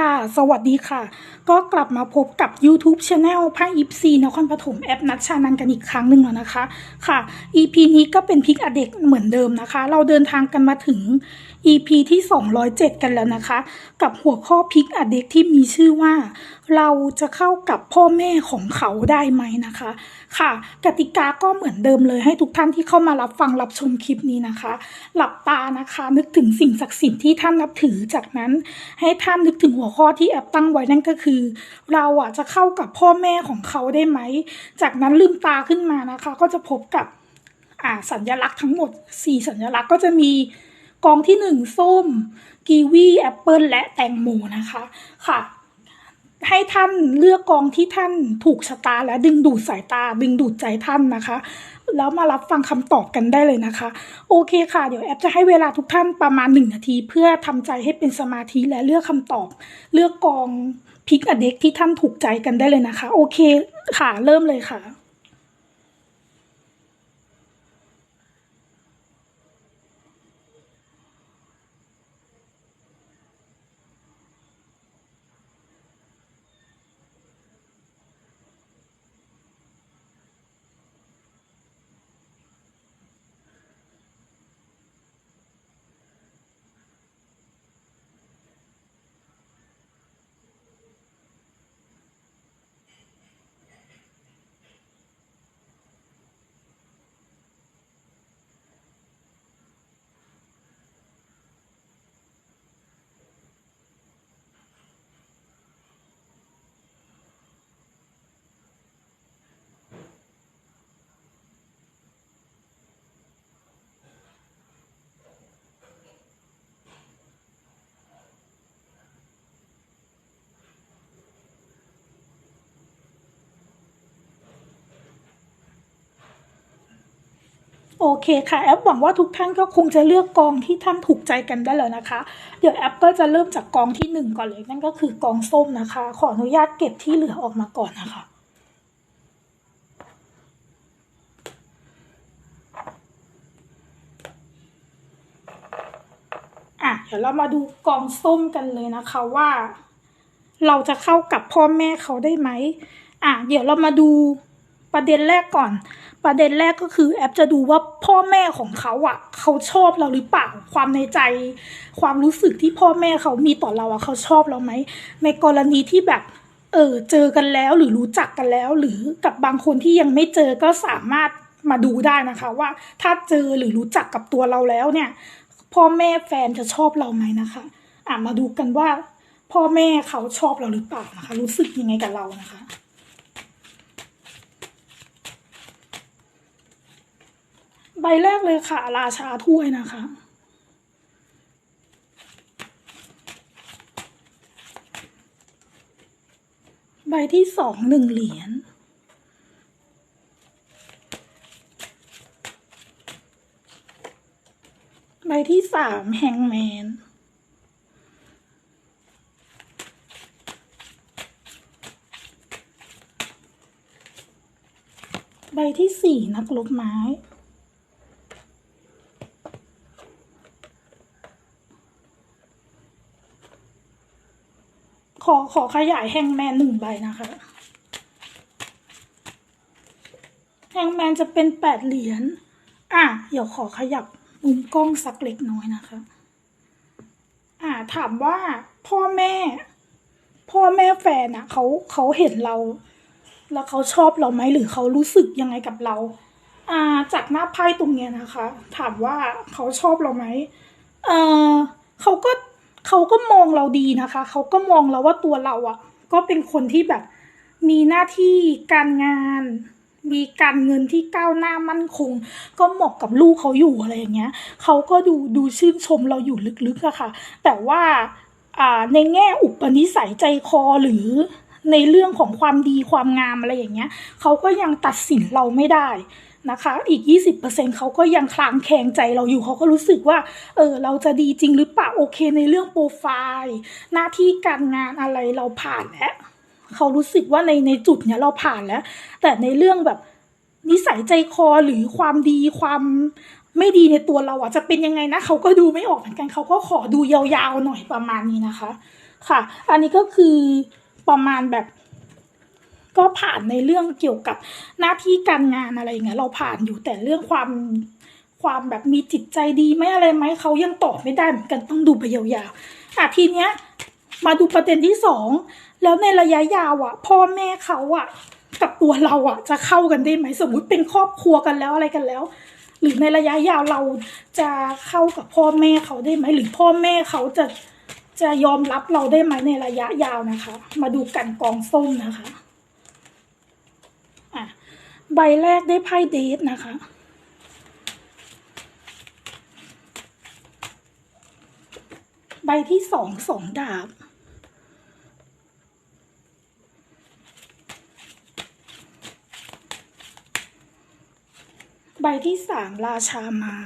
ค่ะ สวัสดีค่ะ ก็กลับมาพบกับ YouTube Channel ภาคยิปซีนครปฐมแอปนัดชานันกันอีกครั้งหนึ่งแล้วนะคะ ค่ะ EP นี้ก็เป็นพิกอเด็กเหมือนเดิมนะคะ เราเดินทางกันมาถึง EP ที่ 207 กันแล้วนะคะ กับหัวข้อพิกอเด็กที่มีชื่อว่า เราจะเข้ากับพ่อแม่ของเขาได้ไหมนะคะ ค่ะ กติกาก็เหมือนเดิมเลยให้ทุกท่านที่เข้ามารับฟังรับชมคลิปนี้นะคะ หลับตานะคะ นึกถึงสิ่งศักดิ์สิทธิ์ที่ท่านนับถือจากนั้น ให้ท่านนึกถึงหัวข้อที่แอปตั้งไว้นั่นก็คือ เราอะจะเข้ากับพ่อแม่ของเขาได้ไหม จากนั้นลืมตาขึ้นมานะคะ ก็จะพบกับอ่าสัญลักษณ์ทั้งหมด 4 สัญลักษณ์ก็จะมีกองที่ 1 ส้มกีวีแอปเปิลและแตงโมนะคะค่ะ ให้ท่านเลือกกองที่ท่านถูกชะตาและดึงดูดสายตา ดึงดูดใจท่านนะคะ แล้วมารับฟังคำตอบกันได้เลยนะคะ โอเคค่ะ เดี๋ยวแอปจะให้เวลาทุกท่านประมาณหนึ่งนาที เพื่อทำใจให้เป็นสมาธิและเลือกคำตอบ เลือกกองพิกอเด็กที่ท่านถูกใจกันได้เลยนะคะ โอเคค่ะ เริ่มเลยค่ะ โอเคค่ะ แอปหวังว่าทุกท่านก็คงจะเลือกกองที่ท่านถูกใจกันได้แล้วนะคะ เดี๋ยวแอปก็จะเริ่มจากกองที่หนึ่งก่อนเลย นั่นก็คือกองส้มนะคะ ขออนุญาตเก็บที่เหลือออกมาก่อนนะคะอะเดี๋ยวเรามาดูกองส้มกันเลยนะคะว่า เราจะเข้ากับพ่อแม่เขาได้ไหมอะเดี๋ยวเรามาดูประเด็นแรกก่อน ประเด็นแรกก็คือแอปจะดูว่าพ่อแม่ของเขาอะ เขาชอบเราหรือเปล่า ความในใจ ความรู้สึกที่พ่อแม่เขามีต่อเราอะเขาชอบเราไหม ในกรณีที่แบบ เออเจอกันแล้วหรือรู้จักกันแล้ว หรือกับบางคนที่ยังไม่เจอก็สามารถมาดูได้นะคะ ว่าถ้าเจอหรือรู้จักกับตัวเราแล้วเนี่ย พ่อแม่แฟนจะชอบเราไหมนะคะ อะมาดูกันว่า พ่อแม่เขาชอบเราหรือเปล่านะคะ รู้สึกยังไงกับเรานะคะ ใบแรกเลยค่ะ ราชาถ้วยนะคะ ใบที่สองหนึ่งเหรียญใบที่สามแฮงแมนใบที่สี่นักลบไม้ อขอขยายแฮงแมนหนึ่งใบนะคะ แฮงแมนจะเป็นแปดเหรียญ อะ เดี๋ยวขอขยับมุมกล้องสักเล็กน้อยนะคะ อ่าถามว่าพ่อแม่ พ่อแม่แฟนอะเขาเขาเห็นเรา แล้วเขาชอบเราไหมหรือเขารู้สึกยังไงกับเรา อ่า จากหน้าไพ่ตรงเนี้ยนะคะ ถามว่าเขาชอบเราไหมเออเขาก็ เขาก็มองเราดีนะคะ เขาก็มองเราว่าตัวเราอะ่ะ ก็เป็นคนที่แบบมีหน้าที่การงาน มีการเงินที่ก้าวหน้ามั่นคง ก็เหมาะกับลูกเขาอยู่อะไรอย่างเงี้ย เขาก็ดูดูชื่นชมเราอยู่ลึกๆอะค่ะ แต่ว่าอ่าในแง่อุปนิสัยใจคอหรือในเรื่องของความดีความงามอะไรอย่างเงี้ย เขาก็ยังตัดสินเราไม่ได้ นะคะ อีก 20%เขาก็ยังคลางแคลงใจเราอยู่เขาก็รู้สึกว่า เออ เราจะดีจริงหรือเปล่าโอเคในเรื่องโปรไฟล์ หน้าที่การงานอะไรเราผ่านแล้วเขารู้สึกว่าในในจุดเนี้ยเราผ่านแล้ว แต่ในเรื่องแบบนิสัยใจคอหรือความดีความไม่ดีในตัวเราอะจะเป็นยังไงนะเขาก็ดูไม่ออกเหมือนกันเขาก็ขอดูยาวๆหน่อยประมาณนี้นะคะ ค่ะ อันนี้ก็คือประมาณแบบ ก็ผ่านในเรื่องเกี่ยวกับหน้าที่การงานอะไรเงี้ยเราผ่านอยู่แต่เรื่องความความแบบมีจิตใจดีไหมอะไรไหมเขายังตอบไม่ได้เหมือนกันต้องดูไปยาวๆอะทีเนี้ยมาดูประเด็นที่สองแล้วในระยะยาวอะ พ่อแม่เขาอะ กับตัวเราอะ จะเข้ากันได้ไหมสมมุติเป็นครอบครัวกันแล้วอะไรกันแล้ว หรือในระยะยาวเราจะเข้ากับพ่อแม่เขาได้ไหมหรือพ่อแม่เขาจะจะยอมรับเราได้ไหมในระยะยาวนะคะ มาดูกันกองส้มนะคะ ใบแรกได้ไพ่เดทนะคะ ใบที่สองสองดาบ ใบที่สามราชาไม้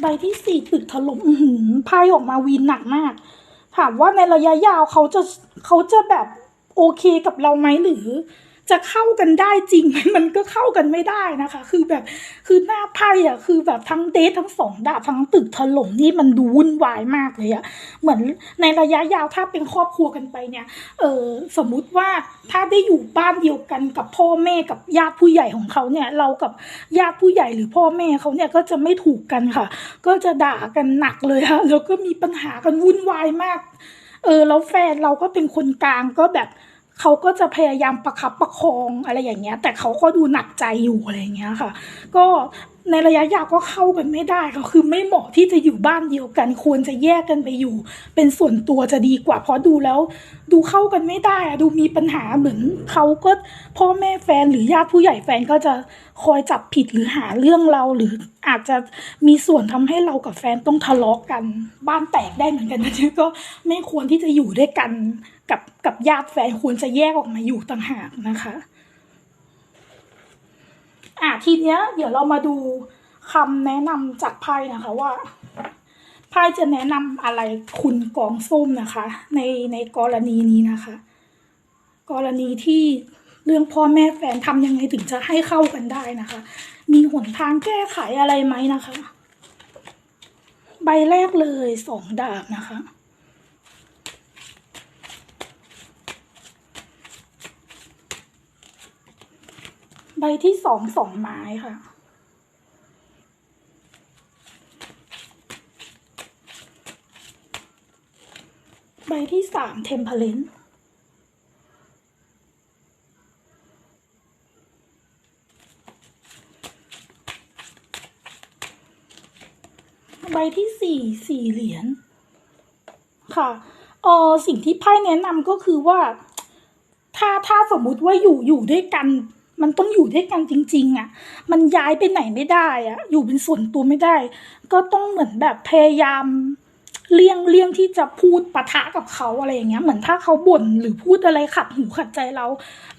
ใบที่สี่ตึกถล่มหือไพ่ออกมาวีนหนักมาก ถามว่าในระยะยาวเขาจะเขาจะแบบโอเคกับเราไหมหรือ จะเข้ากันได้จริงไหมมันก็เข้ากันไม่ได้นะคะ คือแบบคือหน้าไพ่อะคือแบบทั้งเดททั้งสองดาทั้งตึกถล่มนี่มันดูวุ่นวายมากเลยอะเหมือนในระยะยาวถ้าเป็นครอบครัวกันไปเนี่ยเออสมมุติว่าถ้าได้อยู่บ้านเดียวกันกับพ่อแม่กับญาติผู้ใหญ่ของเขาเนี่ย เรากับญาติผู้ใหญ่หรือพ่อแม่เขาเนี่ยก็จะไม่ถูกกันค่ะ ก็จะด่ากันหนักเลยค่ะแล้วก็มีปัญหากันวุ่นวายมาก เออแล้วแฟนเราก็เป็นคนกลางก็แบบ เขาก็จะพยายามประคับประคองอะไรอย่างเงี้ย แต่เขาก็ดูหนักใจอยู่อะไรอย่างเงี้ยค่ะ ก็ ในระยะยาวก็เข้ากันไม่ได้ก็คือไม่เหมาะที่จะอยู่บ้านเดียวกัน ควรจะแยกกันไปอยู่ เป็นส่วนตัวจะดีกว่าเพราะดูแล้ว ดูเข้ากันไม่ได้อะดูมีปัญหาเหมือนเขาก็พ่อแม่แฟนหรือญาติผู้ใหญ่แฟนก็จะคอยจับผิดหรือหาเรื่องเรา หรืออาจจะมีส่วนทำให้เรากับแฟนต้องทะเลาะกันบ้านแตกได้เหมือนกันนะก็ไม่ควรที่จะอยู่ด้วยกันกับกับญาติแฟนควรจะแยกออกมาอยู่ต่างหากนะคะ อะทีเนี้ยเดี๋ยวเรามาดูคำแนะนำจากไพ่นะคะว่าไพ่จะแนะนำอะไรคุณกองส้มนะคะ ในในกรณีนี้นะคะ กรณีที่เรื่องพ่อแม่แฟนทำยังไงถึงจะให้เข้ากันได้นะคะ มีหนทางแก้ไขอะไรไหมนะคะ ใบแรกเลยสองดาบนะคะ ใบที่สองสองไม้ค่ะ ใบที่สามเทมเพลนใบที่สี่สี่เหรียญค่ะเออสิ่งที่ไพ่แนะนำก็คือว่า ถ้าถ้าสมมุติว่าอยู่อยู่ด้วยกัน มันต้องอยู่ด้วยกันจริง ๆอะ มันย้ายไปไหนไม่ได้อะ อยู่เป็นส่วนตัวไม่ได้ ก็ต้องเหมือนแบบพยายาม เลี่ยงเลี่ยงที่จะพูดปะทะกับเขาอะไรอย่างเงี้ย เหมือนถ้าเขาบ่นหรือพูดอะไรขัดหูขัดใจเรา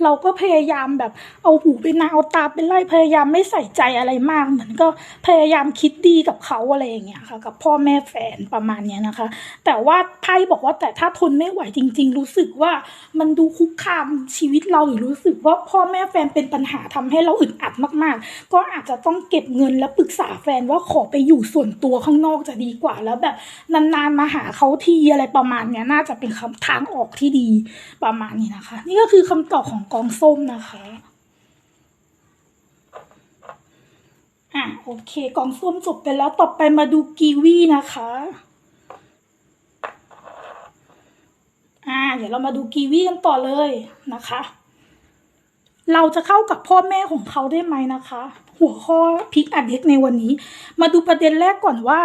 เราก็พยายามแบบเอาหูไปนาเอาตาไปไล่พยายามไม่ใส่ใจอะไรมากเหมือนก็พยายามคิดดีกับเขาอะไรอย่างเงี้ยค่ะ กับพ่อแม่แฟนประมาณเนี้ยนะคะ แต่ว่าไพ่บอกว่าแต่ถ้าทนไม่ไหวจริง ๆ รู้สึกว่ามันดูคุกคามชีวิตเราหรือรู้สึกว่าพ่อแม่แฟนเป็นปัญหาทำให้เราอึดอัดมากๆ ก็อาจจะต้องเก็บเงินแล้วปรึกษาแฟนว่าขอไปอยู่ส่วนตัวข้างนอกจะดีกว่าแล้วแบบนานๆมาหาเขาทีอะไรประมาณเนี้ยน่าจะเป็นคำทางออกที่ดีประมาณนี้นะคะ นี่ก็คือคำตอบของกองส้มนะคะอะโอเคกองส้มจบไปแล้วต่อไปมาดูกีวีนะคะอ่าเดี๋ยวเรามาดูกีวีกันต่อเลยนะคะ เราจะเข้ากับพ่อแม่ของเขาได้ไหมนะคะ หัวข้อพิกอัดเด็กในวันนี้ มาดูประเด็นแรกก่อนว่า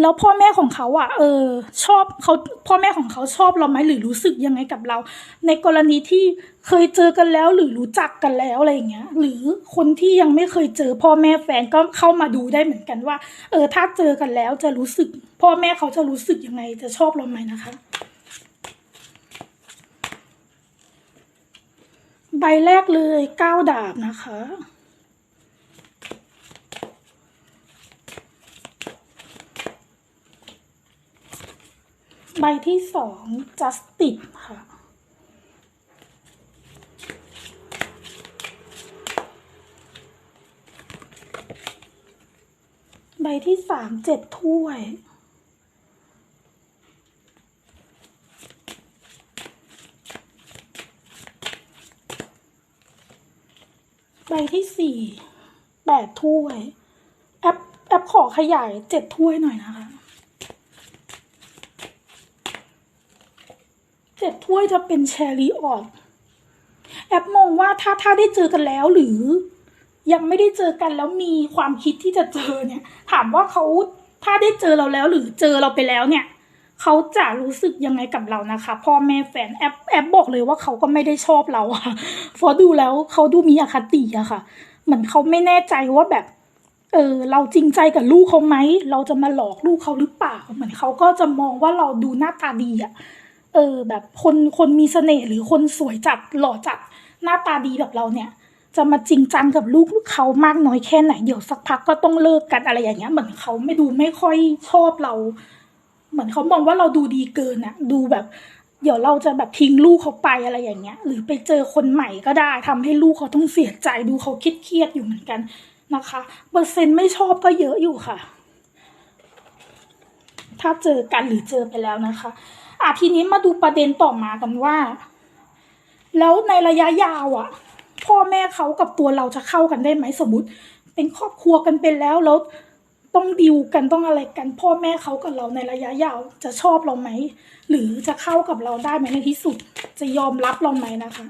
แล้วพ่อแม่ของเขาอะ เออ ชอบเขาพ่อแม่ของเขาชอบเราไหมหรือรู้สึกยังไงกับเรา ในกรณีที่เคยเจอกันแล้ว หรือรู้จักกันแล้วอะไรอย่างเงี้ย หรือคนที่ยังไม่เคยเจอ พ่อแม่แฟนก็เข้ามาดูได้เหมือนกันว่า เออ ถ้าเจอกันแล้วจะรู้สึก พ่อแม่เขาจะรู้สึกยังไง จะชอบเราไหมนะคะใบแรกเลยเก้าดาบนะคะ ใบที่สอง justice ค่ะใใบที่สามเจ็ดถ้วย ใบที่สี่แปดถ้วย แอปแอปขอขยายเจ็ดถ้วยหน่อยนะคะ เจ็ด ถ้วยจะเป็นแชรี่ออดแอปมองว่าถ้าถ้าได้เจอกันแล้วหรือ ยังไม่ได้เจอกันแล้วมีความคิดที่จะเจอเนี่ย ถามว่าเขาถ้าได้เจอเราแล้วหรือเจอเราไปแล้วเนี่ยเขาจะรู้สึกยังไงกับเรานะคะ พ่อแม่แฟนแอปแอปบอกเลยว่าเขาก็ไม่ได้ชอบเราอะพราะดูแล้วเขาดูมีอคติอะค่ะ เหมือนเขาไม่แน่ใจว่าแบบ เออ เราจริงใจกับลูกเขาไหมเราจะมาหลอกลูกเขาหรือเปล่าเหมือนเขาก็จะมองว่าเราดูหน้าตาดีอะ เออ แบบคนคนมีเสน่ห์หรือคนสวยจัดหล่อจัดหน้าตาดีแบบเราเนี่ย จะมาจริงจังกับลูกเขามากน้อยแค่ไหนเดี๋ยวสักพักก็ต้องเลิกกันอะไรอย่างเงี้ยเหมือนเขาไม่ดูไม่ค่อยชอบเรา เหมือนเขามองว่าเราดูดีเกินอะดูแบบ เดี๋ยวเราจะแบบทิ้งลูกเขาไปอะไรอย่างเงี้ย หรือไปเจอคนใหม่ก็ได้ทำให้ลูกเขาต้องเสียใจดูเขาคิดเครียดอยู่เหมือนกันนะคะ เปอร์เซ็นต์ไม่ชอบก็เยอะอยู่ค่ะ ถ้าเจอกันหรือเจอไปแล้วนะคะ อะทีนี้มาดูประเด็นต่อมากันว่า แล้วในระยะยาวอะ พ่อแม่เขากับตัวเราจะเข้ากันได้ไหมสมมติ เป็นครอบครัวกันเป็นแล้วแล้วต้องดิวกันต้องอะไรกัน พ่อแม่เขากับเราในระยะยาวจะชอบเราไหม หรือจะเข้ากับเราได้ไหมในที่สุด จะยอมรับเราไหมนะคะ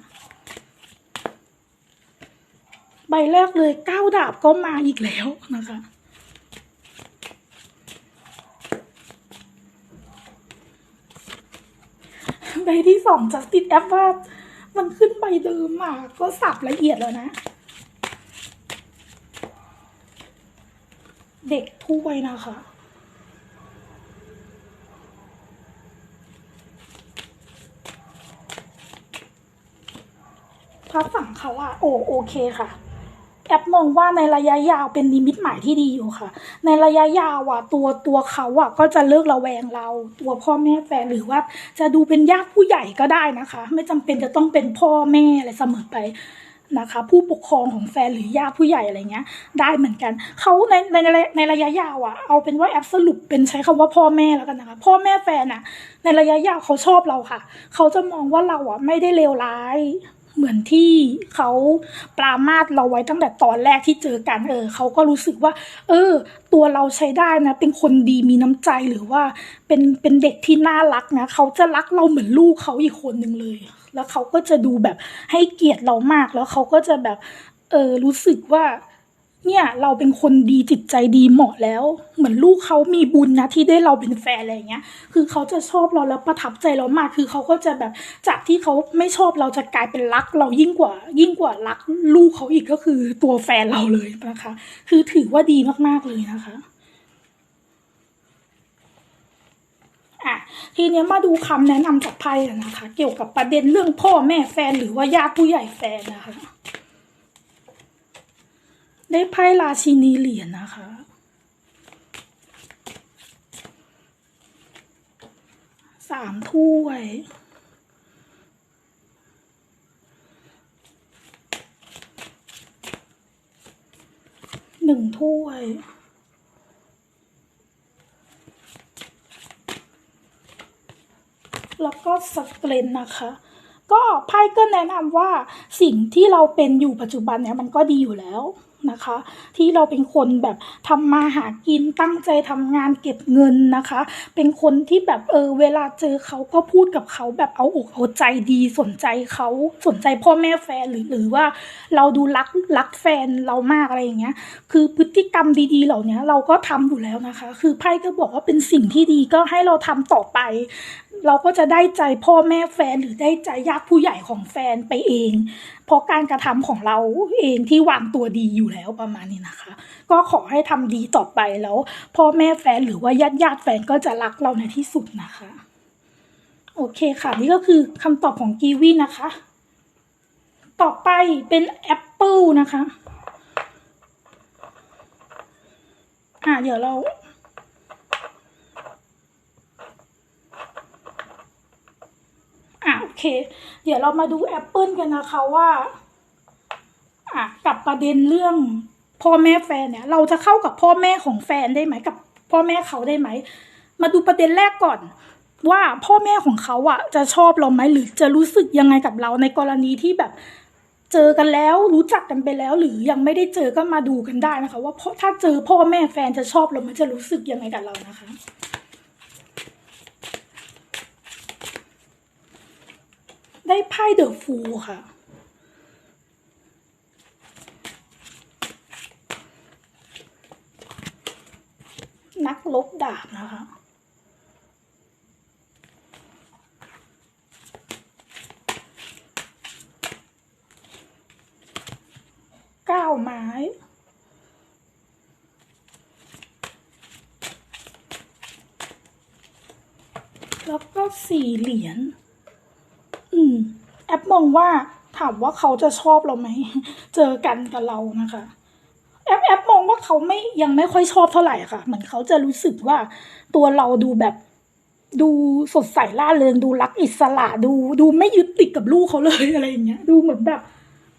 ใบแรกเลยก้าวดาบก็มาอีกแล้วนะคะ ใบที่สองจะติดแอปว่า มันขึ้นใบเดิมมาก็สับละเอียดแล้วนะ เด็กถ้วยนะคะถ้าฝั่งเขาอะโอโอเคค่ะ แอปมองว่าในระยะยาวเป็นนิมิตหมายที่ดีอยู่ค่ะ ในระยะยาวอะตัวตัวเขาอะก็จะเลิกระแวงเรา ตัวพ่อแม่แฟนหรือว่าจะดูเป็นญาติผู้ใหญ่ก็ได้นะคะ ไม่จำเป็นจะต้องเป็นพ่อแม่อะไรเสมอไปนะคะ ผู้ปกครองของแฟนหรือญาติผู้ใหญ่อะไรเงี้ย ได้เหมือนกันเขาในในในระยะยาวอะเอาเป็นว่าแอปสรุปเป็นใช้คำว่าพ่อแม่แล้วกันนะคะ พ่อแม่แฟนอะในระยะยาวเขาชอบเราค่ะ เขาจะมองว่าเราอะไม่ได้เลวร้าย เหมือนที่เขาปรามาสเราไว้ตั้งแต่ตอนแรกที่เจอกันเออเขาก็รู้สึกว่า เออ ตัวเราใช้ได้นะ เป็นคนดีมีน้ำใจหรือว่าเป็นเป็นเด็กที่น่ารักนะเขาจะรักเราเหมือนลูกเขาอีกคนหนึ่งเลย แล้วเขาก็จะดูแบบให้เกียรติเรามากแล้วเขาก็จะแบบ เออรู้สึกว่า เนี่ย เราเป็นคนดีจิตใจดีเหมาะแล้ว เหมือนลูกเขามีบุญนะที่ได้เราเป็นแฟนอะไรเงี้ย คือเขาจะชอบเราแล้วประทับใจเรามาก คือเขาก็จะแบบจากที่เขาไม่ชอบเราจะกลายเป็นรัก เรายิ่งกว่า ยิ่งกว่ารัก ลูกเขาอีกก็คือตัวแฟนเราเลยนะคะ คือถือว่าดีมากๆเลยนะคะอะทีนี้มาดูคำแนะนำจากไพ่นะคะ เกี่ยวกับประเด็นเรื่องพ่อแม่แฟนหรือว่าญาติผู้ใหญ่แฟนนะคะ ได้ไพ่ราชินีเหรียญนะคะ สามถ้วย หนึ่งถ้วยแล้วก็สเตรนนะคะ ก็ไพ่ก็แนะนำว่าสิ่งที่เราเป็นอยู่ปัจจุบันเนี่ยมันก็ดีอยู่แล้ว นะคะ ที่เราเป็นคนแบบทำมาหากินตั้งใจทำงานเก็บเงินนะคะ เป็นคนที่แบบเออเวลาเจอเขาก็พูดกับเขาแบบเอาอกเอาใจดีสนใจเขาสนใจพ่อแม่แฟนหรือหรือว่า เราดูรักรักแฟนเรามากอะไรอย่างเงี้ย คือพฤติกรรมดีๆ เหล่านี้เราก็ทำอยู่แล้วนะคะ คือไพ่ก็บอกว่าเป็นสิ่งที่ดีก็ให้เราทำต่อไป เราก็จะได้ใจพ่อแม่แฟนหรือได้ใจญาติผู้ใหญ่ของแฟนไปเอง เพราะการกระทำของเราเองที่วางตัวดีอยู่แล้วประมาณนี้นะคะ ก็ขอให้ทำดีต่อไปแล้ว พ่อแม่แฟนหรือว่าญาติญาติแฟนก็จะรักเราในที่สุดนะคะ โอเคค่ะ นี่ก็คือคำตอบของกีวีนะคะ ต่อไปเป็นแอปเปิลนะคะ อะเดี๋ยวเรา อะโอเค เดี๋ยวเรามาดูแอปเปิลกันนะคะว่า อะกับประเด็นเรื่องพ่อแม่แฟนเนี่ย เราจะเข้ากับพ่อแม่ของแฟนได้ไหมกับ พ่อแม่เขาได้ไหม มาดูประเด็นแรกก่อน ว่าพ่อแม่ของเขาอะ จะชอบเราไหมหรือจะรู้สึกยังไงกับเราในกรณีที่แบบเจอกันแล้วรู้จักกันไปแล้วหรือยังไม่ได้เจอก็มาดูกันได้นะคะ ว่าพ่อถ้าเจอพ่อแม่แฟนจะชอบเราไหมจะรู้สึกยังไงกับเรานะคะ ได้ไพ่เดอะฟูค่ะ นักลบดาบนะคะเก้าไม้ แล้วก็สี่เหรียญ อืม แอปมองว่าถามว่าเขาจะชอบเราไหม เจอกันกับเรานะคะ แอปแอปมองว่าเขาไม่ยังไม่ค่อยชอบเท่าไหร่ค่ะ เหมือนเขาจะรู้สึกว่าตัวเราดูแบบดูสดใสล่าเริงดูรักอิสระดูดูไม่ยึดติดกับลูกเขาเลยอะไรอย่างเงี้ย ดูเหมือนแบบ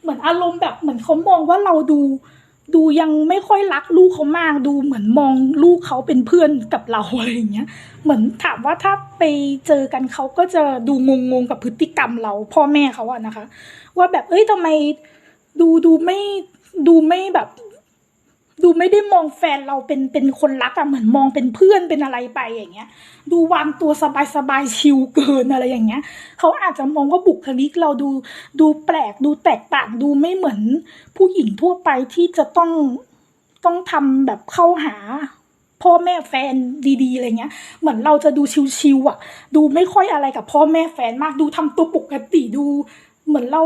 เหมือนอารมณ์แบบเหมือนเขามองว่าเราดู ดูยังไม่ค่อยรักลูกเขามากดูเหมือนมองลูกเขาเป็นเพื่อนกับเราอะไรอย่างเงี้ย เหมือนถามว่าถ้าไปเจอกันเขาก็จะดูงงๆกับพฤติกรรมเราพ่อแม่เขาอะนะคะ ว่าแบบเอ้ยทำไมดูดูไม่ดูไม่แบบ ดูไม่ได้มองแฟนเราเป็นเป็นคนรักอะเหมือนมองเป็นเพื่อนเป็นอะไรไปอย่างเงี้ย ดูวางตัวสบายสบายชิลเกินอะไรอย่างเงี้ยเขาอาจจะมองว่าบุคลิกเราดูดูแปลกดูแตกต่างดูไม่เหมือนผู้หญิงทั่วไปที่จะต้องต้องทำแบบเข้าหาพ่อแม่แฟนดีๆอะไรเงี้ย เหมือนเราจะดูชิวๆอะ ดูไม่ค่อยอะไรกับพ่อแม่แฟนมากดูทำตัวปกติดู เหมือนเรา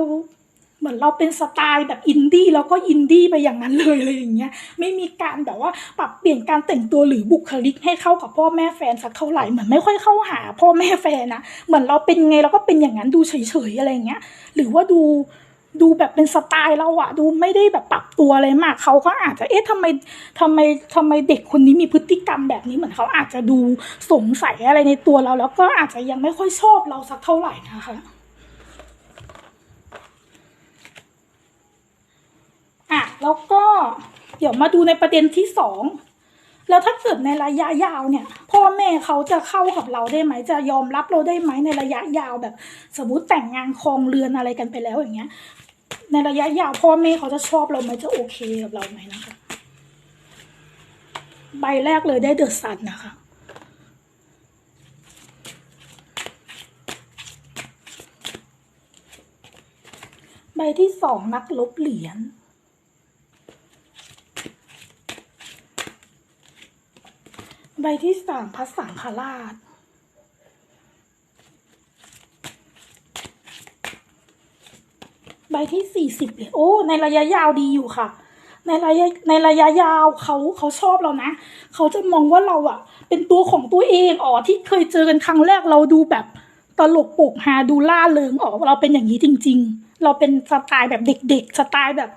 เหมือนเราเป็นสไตล์แบบอินดี้แล้วก็อินดี้ไปอย่างนั้นเลยอะไรอย่างเงี้ยไม่มีการแบบว่าปรับเปลี่ยนการแต่งตัวหรือบุคลิกให้เข้ากับพ่อแม่แฟนสักเท่าไหร่เหมือนไม่ค่อยเข้าหา พ่อแม่แฟนนะเหมือนเราเป็นไงเราก็เป็นอย่างนั้นดูเฉยๆอะไรเงี้ยหรือว่าดูดูแบบเป็นสไตล์เราอะดูไม่ได้แบบปรับตัวอะไรมากเขาก็อาจจะเอ๊ะทำไมทำไมทำไมเด็กคนนี้มีพฤติกรรมแบบนี้เหมือนเขาอาจจะดูสงสัยอะไรในตัวเรา แล้วก็อาจจะยังไม่ค่อยชอบเราสักเท่าไหร่นะคะ อะแล้วก็เดี๋ยวมาดูในประเด็นที่สองแล้วถ้าเกิดในระยะยาวเนี่ย พ่อแม่เขาจะเข้ากับเราได้ไหม จะยอมรับเราได้ไหมในระยะยาวแบบ สมมติแต่งงานครองเรือนอะไรกันไปแล้วอย่างเงี้ย ในระยะยาวพ่อแม่เขาจะชอบเราไหมจะโอเคกับเราไหมนะคะ ใบแรกเลยได้เดอะซันนะคะใบที่สองนักลบเหรียญ ใบที่สามพระสังฆราช ใบที่สี่สิบเลยโอ้ ในระยะยาวดีอยู่ค่ะ ในระยะในระยะยาวเขาเขาชอบเรานะ เขาจะมองว่าเราอะเป็นตัวของตัวเองอ๋อที่เคยเจอกันครั้งแรกเราดูแบบตลกปกฮาดูล่าเริงอ๋อเราเป็นอย่างนี้จริง ๆ เราเป็นสไตล์แบบเด็ก ๆ สไตล์แบบ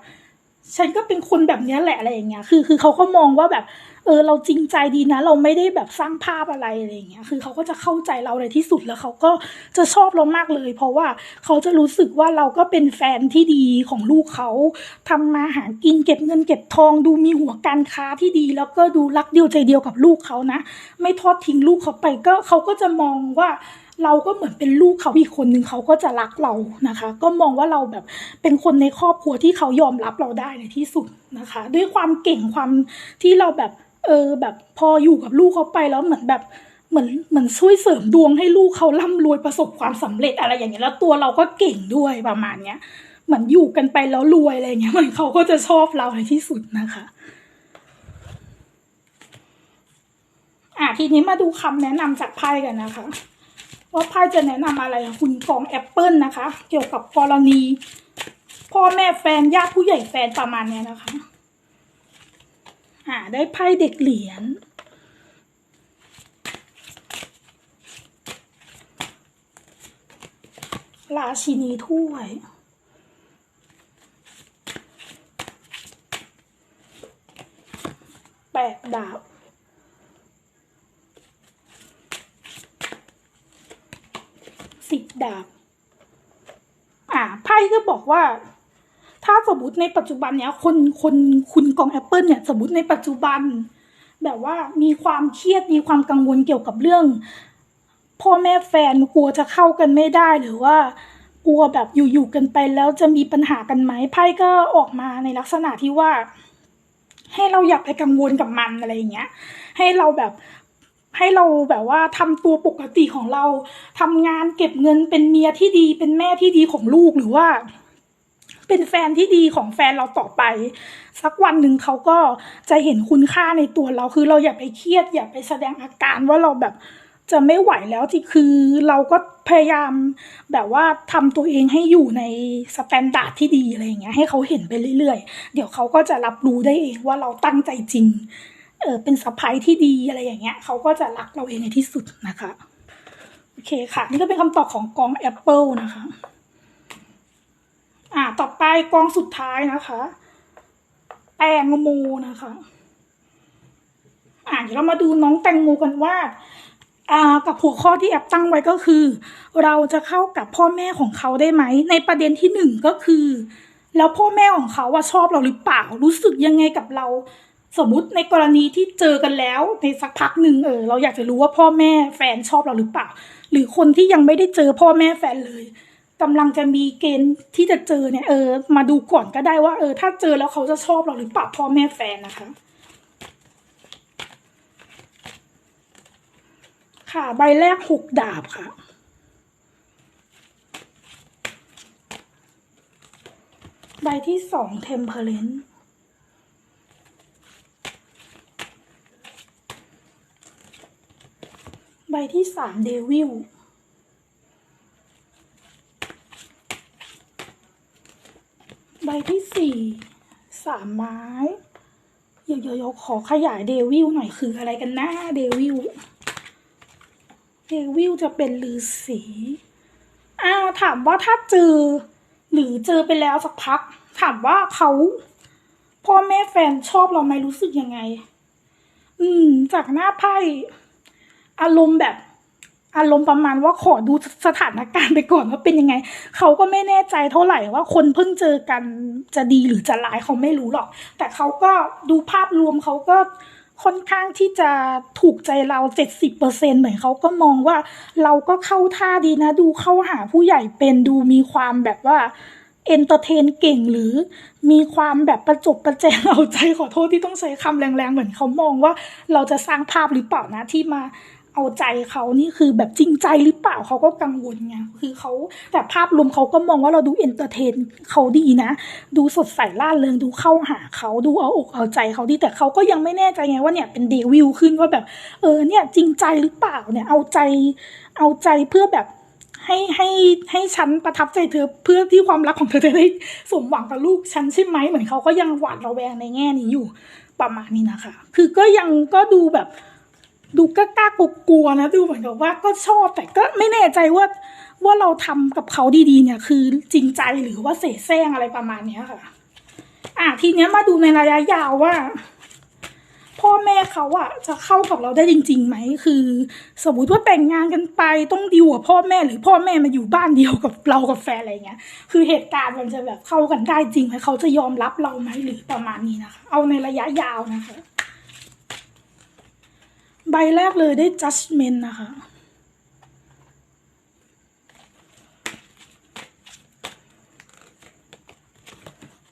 ฉันก็เป็นคนแบบนี้แหละอะไรอย่างเงี้ย คือ คือเขาก็มองว่าแบบ เออเราจริงใจดีนะ เราไม่ได้แบบสร้างภาพอะไรอะไรอย่างเงี้ยคือเขาก็จะเข้าใจเราในที่สุดแล้วเขาก็จะชอบเรามากเลย เพราะว่าเขาจะรู้สึกว่าเราก็เป็นแฟนที่ดีของลูกเขาทำมาหากินเก็บเงินเก็บทองดูมีหัวการค้าที่ดี แล้วก็ดูรักเดียวใจเดียวกับลูกเขานะ ไม่ทอดทิ้งลูกเขาไปก็เขาก็จะมองว่าเราก็เหมือนเป็นลูกเขาอีกคนหนึ่งเขาก็จะรักเรานะคะ ก็มองว่าเราแบบเป็นคนในครอบครัวที่เขายอมรับเราได้ในที่สุดนะคะ ด้วยความเก่งความที่เราแบบ เออ แบบพออยู่กับลูกเขาไปแล้วเหมือนแบบเหมือนเหมือนช่วยเสริมดวงให้ลูกเขาร่ำรวยประสบความสำเร็จอะไรอย่างเงี้ยแล้วตัวเราก็เก่งด้วยประมาณเนี้ยเหมือนอยู่กันไปแล้วรวยอะไรเงี้ยเหมือนเขาก็จะชอบเราในที่สุดนะคะ อะทีนี้มาดูคำแนะนำจากไพ่กันนะคะว่าไพ่จะแนะนำอะไรคุณกองแอปเปิลนะคะ เกี่ยวกับกรณี พ่อแม่แฟนญาติผู้ใหญ่แฟนประมาณเนี้ยนะคะ่าได้ไพ่เด็กเหรียญราชินีถ้วย แปดดาบสิบดาบ อ่า ไพ่ก็บอกว่า ถ้าสมมติในปัจจุบันเนี้ยคนคนคุณกองแอปเปิลเนี่ยสมมติในปัจจุบัน แบบว่ามีความเครียดมีความกังวลเกี่ยวกับเรื่อง พ่อแม่แฟนกลัวจะเข้ากันไม่ได้หรือว่ากลัวแบบอยู่ๆกันไปแล้วจะมีปัญหากันไหมไพ่ก็ออกมาในลักษณะที่ว่า ให้เราอย่าไปกังวลกับมันอะไรอย่างเงี้ย ให้เราแบบให้เราแบบว่าทำตัวปกติของเราทำงานเก็บเงินเป็นเมียที่ดีเป็นแม่ที่ดีของลูกหรือว่า เป็นแฟนที่ดีของแฟนเราต่อไป สักวันหนึ่งเขาก็จะเห็นคุณค่าในตัวเราคือเราอย่าไปเครียด อย่าไปแสดงอาการว่าเราแบบจะไม่ไหวแล้วที่คือเราก็พยายามแบบว่าทำตัวเองให้อยู่ในสแตนดาร์ดที่ดีอะไรอย่างเงี้ยให้เขาเห็นไปเรื่อยๆ เดี๋ยวเขาก็จะรับรู้ได้เองว่าเราตั้งใจจริง เออเป็นสะพายที่ดีอะไรอย่างเงี้ยเขาก็จะรักเราเองในที่สุดนะคะ โอเคค่ะ นี่ก็เป็นคำตอบของกองแอปเปิลนะคะ อ่าต่อไปกองสุดท้ายนะคะ แตงโมนะคะ อ่าเดี๋ยวเรามาดูน้องแตงโมกันว่าอ่ากับหัวข้อที่แอปตั้งไว้ก็คือ เราจะเข้ากับพ่อแม่ของเขาได้ไหม ในประเด็นที่หนึ่งก็คือ แล้วพ่อแม่ของเขาว่าชอบเราหรือเปล่า รู้สึกยังไงกับเรา สมมติในกรณีที่เจอกันแล้วในสักพักหนึ่งเออเราอยากจะรู้ว่าพ่อแม่แฟนชอบเราหรือเปล่า หรือคนที่ยังไม่ได้เจอพ่อแม่แฟนเลย กำลังจะมีเกณฑ์ที่จะเจอเนี่ยเออ มาดูก่อนก็ได้ว่า เออ ถ้าเจอแล้วเขาจะชอบเราหรือเปล่าพ่อแม่แฟนนะคะ ค่ะ ใบแรกหกดาบค่ะใบที่สองเทมเพลนใบที่สามเดวิล ใบที่ สี่สามไม้เดี๋ยวเดี๋ยขอขยายเดวิลหน่อยคืออะไรกันนะเดวิลเดวิลจะเป็นลือสีอ่าวถามว่าถ้าเจอ หรือเจอไปแล้วสักพัก ถามว่าเขาพ่อแม่แฟนชอบเราไหมรู้สึกยังไง อืม จากหน้าไพ่อารมณ์แบบ อารมณ์ประมาณว่าขอดูสถานการณ์ไปก่อนว่าเป็นยังไง เขาก็ไม่แน่ใจเท่าไหร่ว่าคนเพิ่งเจอกันจะดีหรือจะร้ายเขาไม่รู้หรอก แต่เขาก็ดูภาพรวมเขาก็ค่อนข้างที่จะถูกใจเราเจ็ดสิบเปอร์เซ็นเหมือนเขาก็มองว่าเราก็เข้าท่าดีนะ ดูเข้าหาผู้ใหญ่เป็นดูมีความแบบว่าเอนเตอร์เทนเก่งหรือมีความแบบประจบประแจงเอาใจขอโทษที่ต้องใช้คำแรงๆ เหมือนเขามองว่าเราจะสร้างภาพหรือเปล่านะที่มา เอาใจเขานี่คือแบบจริงใจหรือเปล่าเขาก็กังวลไงคือเขาแต่ภาพรวมเขาก็มองว่าเราดูเอนเตอร์เทนเขาดีนะ ดูสดใสล่าเริงดูเข้าหาเขาดูเอาอกเอาใจเขาดีแต่เขาก็ยังไม่แน่ใจไงว่าเนี่ยเป็นเดวิลขึ้นว่าแบบเออเนี่ยจริงใจหรือเปล่าเนี่ยเอาใจเอาใจเพื่อแบบให้ให้ให้ฉันประทับใจเธอเพื่อที่ความรักของเธอจะได้สมหวังกับลูกฉันใช่ไหมเหมือนเขาก็ยังหวาดระแวงในแง่นี้อยู่ประมาณนี้นะคะ คือก็ยังก็ดูแบบ ดูกล้ากๆกลัวๆนะดูเหมือนกับว่าก็ชอบแต่ก็ไม่แน่ใจว่าว่าเราทำกับเขาดีๆ เนี่ย คือจริงใจหรือว่าเสแสร้งอะไรประมาณเนี้ยค่ะ อะทีเนี้ยมาดูในระยะยาวว่า พ่อแม่เขาอะจะเข้ากับเราได้จริงๆไหมคือ สมมติว่าแต่งงานกันไปต้องดิวกับพ่อแม่หรือพ่อแม่มาอยู่บ้านเดียวกับเรากับแฟนอะไรเงี้ย คือเหตุการณ์มันจะแบบเข้ากันได้จริงไหมเขาจะยอมรับเราไหมหรือประมาณนี้นะคะ เอาในระยะยาวนะคะ ใบแรกเลยได้ judgment นะคะ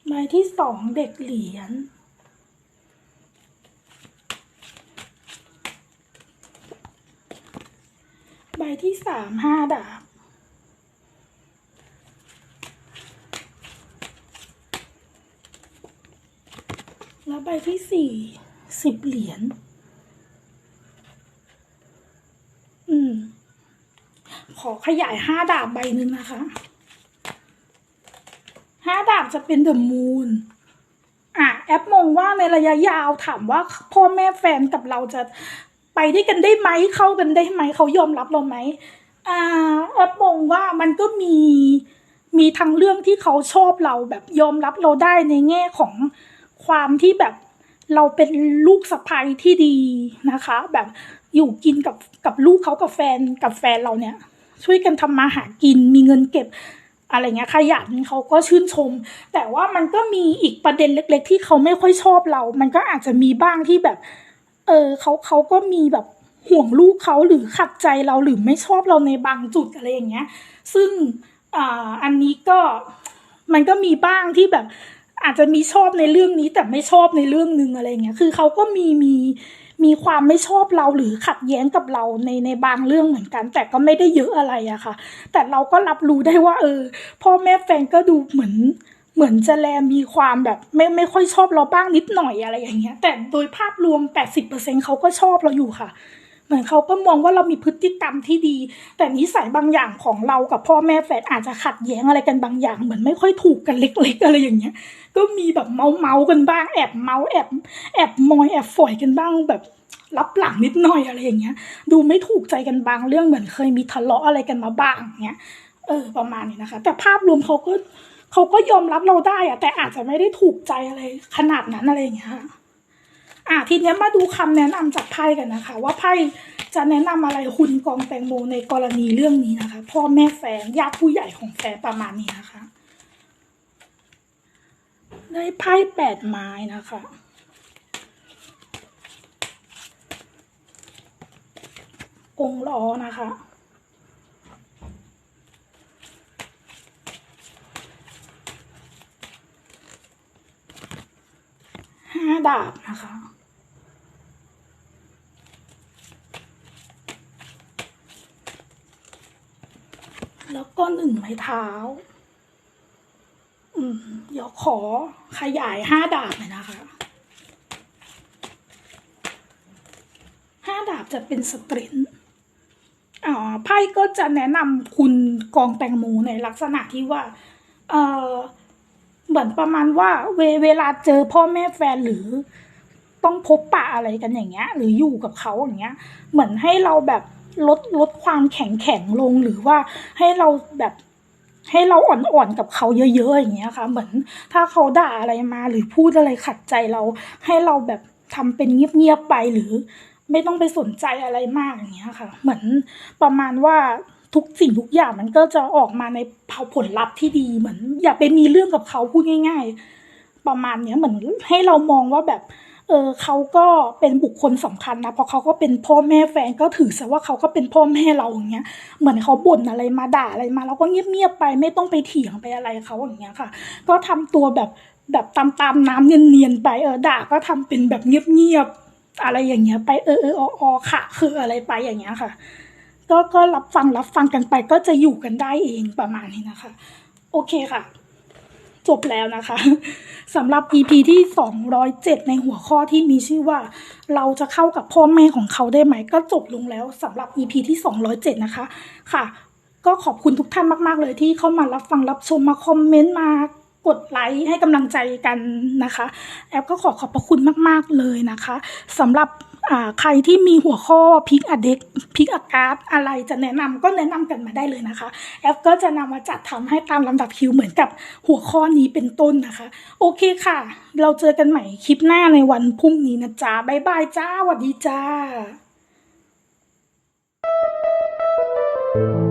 ใบที่สองเด็กเหรียญใบที่สามห้าดาบ แล้วใบที่สี่สิบเหรียญ อืม ข อขยายห้าดาบใบหนึ่งนะคะห้าดาบจะเป็นเดอะมูนอะแอปมองว่าในระยะยาวถามว่าพ่อแม่แฟนกับเราจะไปด้วยกันได้ไหมเข้ากันได้ไหมเขายอมรับเราไหมอ่าแอปมองว่ามันก็มีมีทั้งเรื่องที่เขาชอบเราแบบยอมรับเราได้ในแง่ของความที่แบบเราเป็นลูกสะใภ้ที่ดีนะคะ แบบอยู่กินกับกับลูกเขากับแฟนกับแฟนเราเนี่ย ช่วยกันทำมาหากินมีเงินเก็บอะไรเงี้ยขยันเขาก็ชื่นชม แต่ว่ามันก็มีอีกประเด็นเล็ก ๆ ที่เขาไม่ค่อยชอบเรา มันก็อาจจะมีบ้างที่แบบ เออเขาเขาก็มีแบบห่วงลูกเขาหรือขัดใจเราหรือไม่ชอบเราในบางจุดอะไรอย่างเงี้ย ซึ่งอ่าอันนี้ก็มันก็มีบ้างที่แบบอาจจะมีชอบในเรื่องนี้แต่ไม่ชอบในเรื่องหนึ่งอะไรเงี้ย คือเขาก็มีมี มีความไม่ชอบเราหรือขัดแย้งกับเราในในบางเรื่องเหมือนกัน แต่ก็ไม่ได้เยอะอะไรอะค่ะ แต่เราก็รับรู้ได้ว่า เออ พ่อแม่แฟนก็ดูเหมือนเหมือนจะแลมีความแบบไม่ไม่ค่อยชอบเราบ้างนิดหน่อยอะไรอย่างเงี้ย แต่โดยภาพรวม 80%เขาก็ชอบเราอยู่ค่ะ เหมือนเขาก็มองว่าเรามีพฤติกรรมที่ดี แต่นิสัยบางอย่างของเรากับพ่อแม่แฟนอาจจะขัดแย้งอะไรกันบางอย่าง เหมือนไม่ค่อยถูกกันเล็ก ๆ อะไรอย่างเงี้ย ก็มีแบบเมาเมากันบ้างแอบเมาแอบแอบมอยแอบฝอยกันบ้างแบบรับหลังนิดหน่อยอะไรอย่างเงี้ย ดูไม่ถูกใจกันบางเรื่องเหมือนเคยมีทะเลาะอะไรกันมาบ้างเงี้ยเออประมาณนี้นะคะ แต่ภาพรวมเขาก็เขาก็ยอมรับเราได้อะแต่อาจจะไม่ได้ถูกใจอะไรขนาดนั้นอะไรอย่างเงี้ยค่ะ อะทีนี้มาดูคำแนะนำจากไพ่กันนะคะ ว่าไพ่จะแนะนำอะไรคุณกองแตงโมในกรณีเรื่องนี้นะคะ พ่อแม่แฟนญาติผู้ใหญ่ของแฟนประมาณนี้นะคะ ได้ไพ่แปดไม้นะคะองล้อนะคะ ห้าดาบนะคะ แล้วก็หนึ่งไม้เท้า อืม เดี๋ยวขอขยายห้าดาบหน่อยนะคะห้าดาบจะเป็นสตรินท์อ่าไพ่ก็จะแนะนำคุณกองแตงโมในลักษณะที่ว่า เออเหมือนประมาณว่าเวเวลาเจอพ่อแม่แฟนหรือต้องพบปะอะไรกันอย่างเงี้ย หรืออยู่กับเขาอย่างเงี้ย เหมือนให้เราแบบ ลดลดความแข็งแข็งลงหรือว่าให้เราแบบให้เราอ่อนๆกับเขาเยอะๆอย่างเงี้ยค่ะ เหมือนถ้าเขาด่าอะไรมาหรือพูดอะไรขัดใจเรา ให้เราแบบทำเป็นเงียบๆไปหรือ ไม่ต้องไปสนใจอะไรมากอย่างเงี้ยค่ะ เหมือนประมาณว่าทุกสิ่งทุกอย่างมันก็จะออกมาในผลลัพธ์ที่ดีเหมือน อย่าไปมีเรื่องกับเขาพูดง่าย ๆ ประมาณเนี้ยเหมือนให้เรามองว่าแบบ เออเขาก็เป็นบุคคลสำคัญนะเพราะเขาก็เป็นพ่อแม่แฟนก็ถือซะว่าเขาก็เป็นพ่อแม่เราอย่างเงี้ยเหมือนเขาบ่นอะไรมาด่าอะไรมาเราก็เงียบๆไปไม่ต้องไปเถียงไปอะไรเขาอย่างเงี้ยค่ะ ก็ทำตัวแบบแบบตามตามๆน้ำเนียนๆไปเออด่าก็ทำเป็นแบบเงียบๆอะไรอย่างเงี้ย ไปเออเออออค่ะ คืออะไรไปอย่างเงี้ยค่ะ ก็ก็รับฟังรับฟังกันไปก็จะอยู่กันได้เองประมาณนี้นะคะ โอเคค่ะ จบแล้วนะคะสำหรับ EP ที่ 207 ในหัวข้อที่มีชื่อว่า เราจะเข้ากับพ่อแม่ของเขาได้ไหม ก็จบลงแล้วสำหรับ EP ที่ 207 นะคะ ค่ะ ก็ขอบคุณทุกท่านมาก ๆ เลยที่เข้ามารับฟังรับชมมาคอมเมนต์มากดไลค์ให้กำลังใจกันนะคะ แอปก็ขอขอบพระคุณมาก ๆ เลยนะคะสำหรับ ใครที่มีหัวข้อพิกอเด็กพิกอะการ์ดอะไรจะแนะนำก็แนะนำกันมาได้เลยนะคะ แอปก็จะนำมาจัดทำให้ตามลำดับคิวเหมือนกับหัวข้อนี้เป็นต้นนะคะ โอเคค่ะ เราเจอกันใหม่คลิปหน้าในวันพรุ่งนี้นะจ๊ะบ๊ายบายจ้าสวัสดีจ้า thank you